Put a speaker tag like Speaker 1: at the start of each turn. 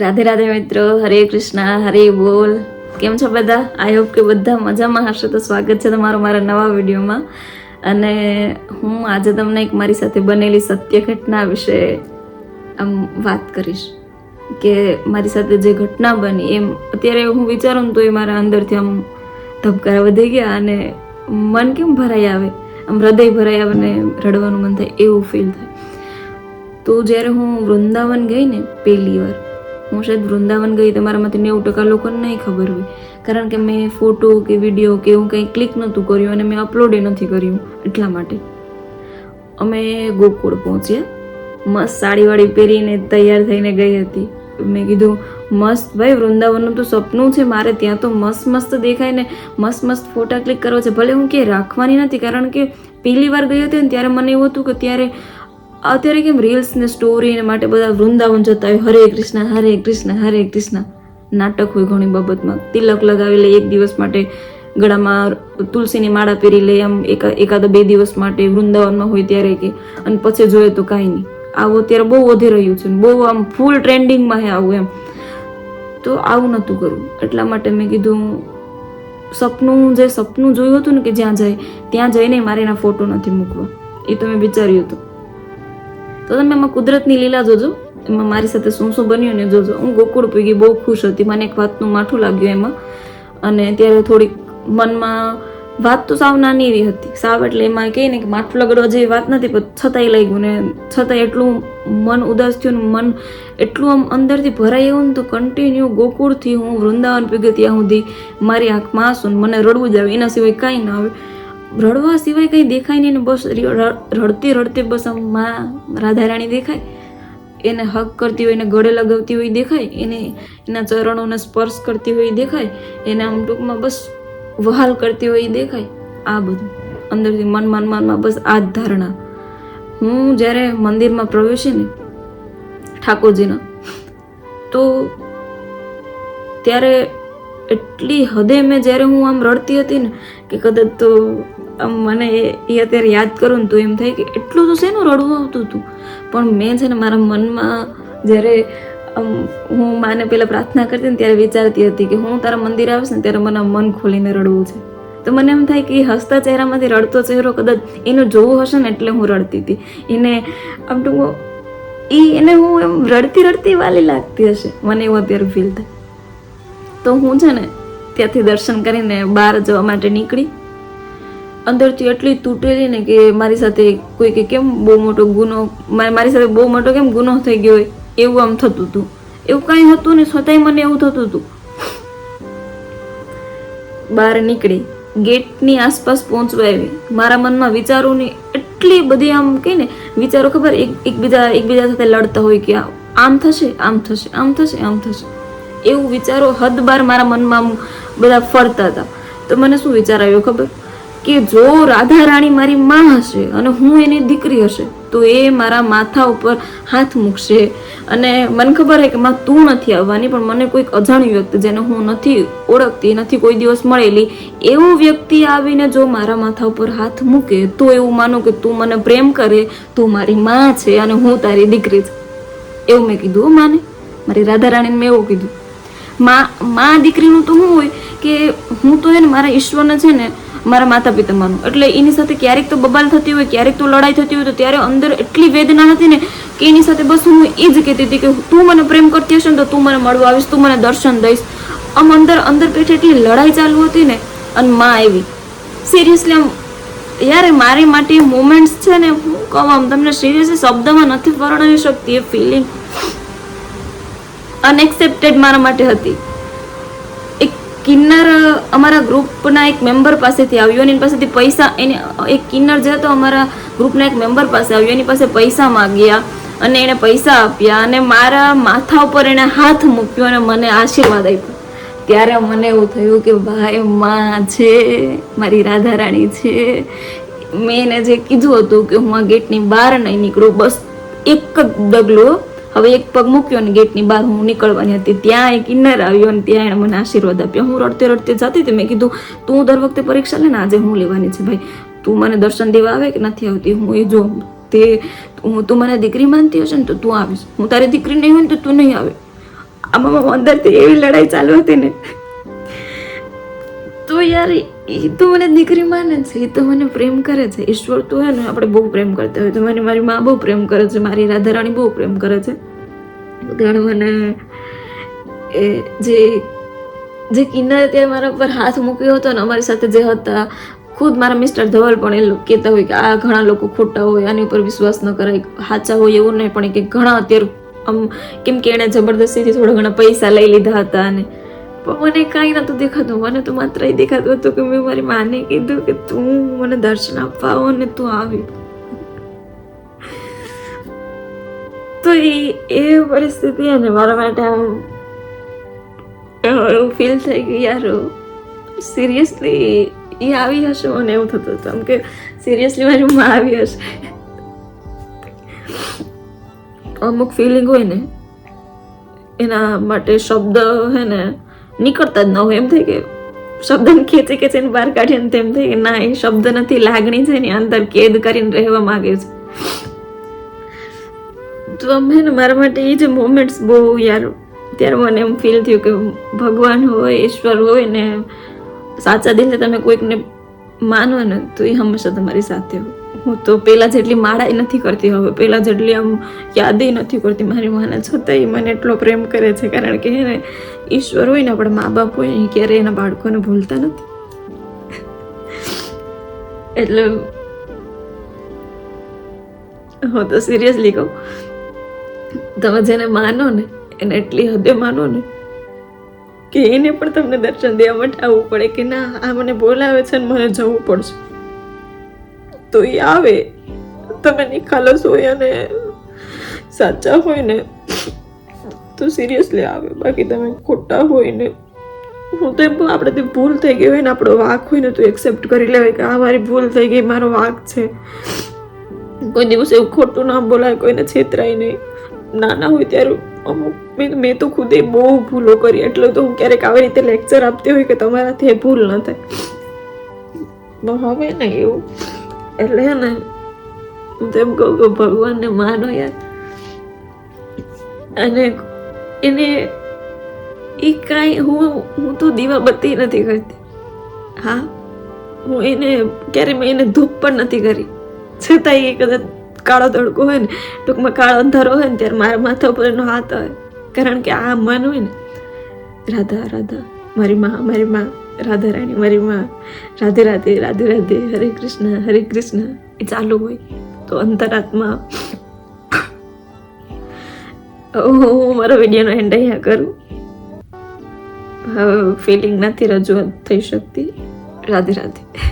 Speaker 1: રાધે રાધે મિત્રો, હરે કૃષ્ણ, હરે બોલ. કેમ છો બધા? આઈ હોપ કે બધા મજામાં હશે. તો સ્વાગત છે તમારું મારા નવા વિડીયોમાં. અને હું આજે તમને એક મારી સાથે બનેલી સત્ય ઘટના વિશે આમ વાત કરીશ. કે મારી સાથે જે ઘટના બની, એમ અત્યારે હું વિચારું તો એ મારા અંદરથી આમ ધબકારા વધી ગયા અને મન કેમ ભરાઈ આવે? આમ હૃદય ભરાઈ આવે ને રડવાનું મન થાય એવું ફીલ થાય. તો જ્યારે હું વૃંદાવન ગઈ ને પહેલી વાર હું શાયદ વૃંદાવન ગઈ તો મારામાંથી નેવું ટકા લોકોને નહીં ખબર હોય. કારણ કે મેં ફોટો કે વીડિયો કે એવું કંઈ ક્લિક નહોતું કર્યું અને મેં અપલોડે નથી કર્યું એટલા માટે. અમે ગોકુળ પહોંચ્યા. મસ્ત સાડીવાળી પહેરીને તૈયાર થઈને ગઈ હતી. મેં કીધું, મસ્ત ભાઈ, વૃંદાવનનું તો સપનું છે, મારે ત્યાં તો મસ્ત મસ્ત દેખાય ને મસ્ત મસ્ત ફોટા ક્લિક કરવા છે. ભલે હું કે રાખવાની નથી, કારણ કે પહેલી વાર ગઈ હતી ને ત્યારે મને એવું હતું કે ત્યારે અત્યારે કેમ રીલ્સ ને સ્ટોરી ને માટે બધા વૃંદાવન જતા હોય, હરે કૃષ્ણ હરે કૃષ્ણ હરે કૃષ્ણ. નાટક હોય ઘણી બાબતમાં. તિલક લગાવી લે, એક દિવસ માટે ગળામાં તુલસીની માળા પહેરી લે આમ એકા, એકાદ બે દિવસ માટે વૃંદાવનમાં હોય ત્યારે કે, અને પછી જોઈએ તો કાંઈ નહીં. આવું અત્યારે બહુ વધી રહ્યું છે બહુ આમ ફૂલ ટ્રેન્ડિંગમાં છે આવું એમ. તો આવું નહોતું કરવું. એટલા માટે મેં કીધું, સપનું જે સપનું જોયું હતું ને કે જ્યાં જાય, ત્યાં જઈને મારે એના ફોટો નથી મૂકવા. એ તો મેં વિચાર્યું હતું. તો તમે એમાં કુદરતની લીલા જોજો. એમાં મારી સાથે શું શું બન્યું ને જોજો. હું ગોકુળ પી બહુ ખુશ હતી. મને એક વાતનું માઠું લાગ્યું એમાં. અને ત્યારે થોડીક મનમાં વાત તો સાવ નાની એવી હતી. સાવ એટલે એમાં કહે ને કે માઠું લગડવા જેવી વાત નથી, પણ છતાંય લાગ્યું ને છતાંય એટલું મન ઉદાસ થયું ને મન એટલું આમ અંદરથી ભરાઈ એવું ને તો કન્ટિન્યુ ગોકુળથી હું વૃંદાવન પી ત્યાં સુધી મારી આંખમાં આંસુ મને રડવું જ આવે. એના સિવાય કાંઈ ના આવે. રડવા સિવાય કંઈ દેખાય નહીં બસ રડતી રડતી બસ આમ માં રાધારાણી દેખાય. એને હક કરતી હોય, એને ગળે લગાવતી હોય દેખાય, એને એના ચરણોને સ્પર્શ કરતી હોય દેખાય, એને આમ ટૂંકમાં બસ વહાલ કરતી હોય દેખાય. આ બધું. અંદરથી મન મન મનમાં બસ આ જ ધારણા. હું જ્યારે મંદિરમાં પ્રવેશી ને ઠાકોરજીના, તો ત્યારે એટલી હદે મેં જ્યારે હું આમ રડતી હતી ને, કે કદાચ તો આમ મને એ અત્યારે યાદ કરું ને તો એમ થાય કે એટલું તો શેનું રડવું આવતું હતું. પણ મેં છે ને મારા મનમાં જ્યારે હું માને પહેલાં પ્રાર્થના કરતી ને ત્યારે વિચારતી હતી કે હું તારા મંદિર આવીશ ને ત્યારે મને મન ખોલીને રડવું છે. તો મને એમ થાય કે એ હસતા ચહેરામાંથી રડતો ચહેરો કદાચ એનું જોવું હશે ને એટલે હું રડતી હતી. એને, આમ ટૂંકો એ એને હું એમ રડતી રડતી વાલી લાગતી હશે. મને એવું અત્યારે ફીલ થાય. તો હું છે ને ત્યાંથી દર્શન કરીને બહાર જવા માટે નીકળી. અંદરથી એટલી તૂટેલી ને કે મારી સાથે કોઈ કે કેમ બહુ મોટો ગુનો મારી સાથે બહુ મોટો કેમ ગુનો થઈ ગયો હોય, એવું આમ થતું હતું. એવું કાંઈ હતું ને છતાંય મને એવું થતું હતું. બહાર નીકળી, ગેટની આસપાસ પહોંચવા આવી. મારા મનમાં વિચારોની એટલી બધી આમ કહીને, વિચારો ખબર, એક, એકબીજા એકબીજા સાથે લડતા હોય કે આમ થશે આમ થશે આમ થશે આમ થશે. એવું વિચારો હદ બાર મારા મનમાં બધા ફરતા હતા. તો મને શું વિચાર આવ્યો ખબર? કે જો રાધા રાણી મારી માં હશે અને હું એની દીકરી હશે, તો એ મારા માથા ઉપર હાથ મૂકશે. અને મને ખબર છે કે માં તું નથી આવવાની, પણ મને કોઈક અજાણ્યું વ્યક્તિ જેને હું નથી ઓળખતી, નથી કોઈ દિવસ મળેલી, એવું વ્યક્તિ આવીને જો મારા માથા ઉપર હાથ મૂકે, તો એવું માનું કે તું મને પ્રેમ કરે, તું મારી માં છે અને હું તારી દીકરી છું. એવું મેં કીધું માને. મારી રાધા રાણીને મેં એવું કીધું. માં માં દીકરીનું તો શું હોય કે હું તો એને, મારા ઈશ્વરને છે ને મારા માતા પિતા માનું. એટલે એની સાથે ક્યારેક તો બબાલ થતી હોય, ક્યારેક તો લડાઈ થતી હોય, તો ત્યારે અંદર એટલી વેદના હતી ને કે એની સાથે બસ હું એ જ કહેતી હતી કે તું મને પ્રેમ કરતી હશે ને તો તું મને મળવા આવીશ, તું મને દર્શન દઈશ. આમ અંદર અંદર પેઠે એટલી લડાઈ ચાલુ હતી ને, અને માં આવી. સિરિયસલી આમ, યાર મારી માટે મોમેન્ટ્સ છે ને, હું કહું આમ તમને સિરિયસલી શબ્દમાં નથી વર્ણવી શકતી એ ફિલિંગ અનએક્સેપ્ટેડ મારા માટે હતી. કિન્નર અમારા ગ્રુપના એક મેમ્બર પાસેથી આવ્યો અને એની પાસેથી પૈસા એને એક કિન્નર જે હતો અમારા ગ્રુપના એક મેમ્બર પાસે આવ્યો, એની પાસે પૈસા માગ્યા અને એણે પૈસા આપ્યા અને મારા માથા ઉપર એણે હાથ મૂક્યો અને મને આશીર્વાદ આપ્યો. ત્યારે મને એવું થયું કે, ભાઈ, માં છે, મારી રાધા રાણી છે. મેં એને જે કીધું હતું કે, હું આ ગેટની બહાર નહીં નીકળું, બસ એક જ ડગલો હવે એક પગ મૂક્યો ને ગેટની બહાર હું નીકળવાની હતી. ત્યાં એક કિન્નર આવ્યો અને ત્યાં એણે મને આશીર્વાદ આપ્યા. હું રડતે રડતે જતી હતી. મેં કીધું, તું દર વખતે પરીક્ષા લે ને આજે હું લેવાની છે ભાઈ. તું મને દર્શન દેવા આવે કે નથી આવતી? હું એ જો, તે, હું, તું મને દીકરી માનતી હશે ને તો તું આવીશ. હું તારી દીકરી નહીં હોય ને તો તું નહીં આવે. આમાં અંદરથી એવી લડાઈ ચાલુ હતી ને. તો યાર એ તો મને દીકરી માને છે. એ તો મને પ્રેમ કરે છે. ઈશ્વર તો હે ને, આપણે બહુ પ્રેમ કરતા હોય. તો મને મારી મા બહુ પ્રેમ કરે છે. મારી રાધારાણી બહુ પ્રેમ કરે છે. ત્યારે મને, એ, જે જે કિન્નરે ત્યાં મારા પર હાથ મૂક્યો હતો ને, અમારી સાથે જે હતા, ખુદ મારા મિસ્ટર ધવલ પણ એ કહેતા હોય કે આ ઘણા લોકો ખોટા હોય, આની ઉપર વિશ્વાસ ન કરાય. સાચા હોય એવું નહીં, પણ કે ઘણા અત્યારે, આમ, કેમ કે એણે જબરદસ્તીથી થોડા ઘણા પૈસા લઈ લીધા હતા અને પણ મને કાંઈ નહોતું દેખાતું. મને તો માત્ર એ દેખાતું હતું કે મેં મારી માને કીધું કે તું મને દર્શન આપવા આવો ને તું આવી. તો એ એ પરિસ્થિતિ અને મારા માટે આમ એવું ફીલ થઈ ગયું યાર. સિરિયસલી એ આવી હશે મને એવું થતું હતું. આમ કે સિરિયસલી મારી માં આવી હશે. અમુક ફિલિંગ હોય ને, એના માટે શબ્દ હે ને નીકળતા જ ન હોય. એમ થાય કે શબ્દને ખેંચી ખેંચીને બહાર કાઢીએ ને તેમ થાય કે ના, એ શબ્દ નથી, લાગણી છે ને, અંદર કેદ કરીને રહેવા માંગે છે. તો મેં મારા માટે એ જે મોમેન્ટ્સ બહુ યાર, ત્યારે મને એમ ફીલ થયું કે ભગવાન હોય, ઈશ્વર હોય ને સાચા દિલથી તમે કોઈકને માનો ને, તો એ હંમેશા તમારી સાથે હોય. હું તો પહેલાં જેટલી માળાય નથી કરતી, હવે પહેલાં જેટલી આમ યાદેય નથી કરતી મારી માને, છતાંય મને એટલો પ્રેમ કરે છે, કારણ કે એને ઈશ્વર હોય ને આપણા મા બાપ હોય ને ક્યારેય એના બાળકોને ભૂલતા નથી. એટલે હું તો સિરિયસલી કહું, તમે જેને માનો ને, એને એટલી હદે માનો ને, કે એને પણ તમને દર્શન દેવા માટે આવવું પડે, કે ના, આ મને બોલાવે છે ને, મને જવું પડશે. તો એ આવે. તમે નિખાલસ હોય અને સાચા હોય ને, તો સિરિયસલી આવે. બાકી તમે ખોટા હોય ને, હું તો એમ આપણેથી ભૂલ થઈ ગઈ હોય ને, આપણો વાંક હોય ને, તો એક્સેપ્ટ કરી લેવાય કે આ મારી ભૂલ થઈ ગઈ, મારો વાંક છે. કોઈ દિવસ એવું ખોટું ના બોલાય, કોઈને છેતરાય નહીં. નાના હોય ત્યારે અમુક, મેં તો ખુદે બહુ ભૂલો કરી. એટલે તો હું ક્યારેક આવી રીતે લેક્ચર આપતી હોય કે તમારાથી ભૂલ ન થાય. હવે ને એવું. એટલે હે ને હું તો એમ કહું કે ભગવાનને માનો યાર અને એને એ કાંઈ હું હું તો દીવાબત્તી નથી કરતી હા હું એને ક્યારે મેં એને ધૂપ પણ નથી કરી છતાં એ કદાચ કાળો તડકો હોય ને ટૂંકમાં કાળો અંધારો હોય ને ત્યારે મારા માથા ઉપર એનો હાથ હોય કારણ કે આ મન હોય ને રાધા રાધા મારી માં મારી માં રાધા રાણી, મારી માં. રાધે રાધે રાધે રાધે, હરે કૃષ્ણ હરે કૃષ્ણ. એ ચાલુ હોય તો અંતરાત્મા. હું મારો વિડીયોનો એન્ડ અહીંયા કરું. હવે ફિલિંગ નથી રજૂઆત થઈ શકતી. રાધે રાધે.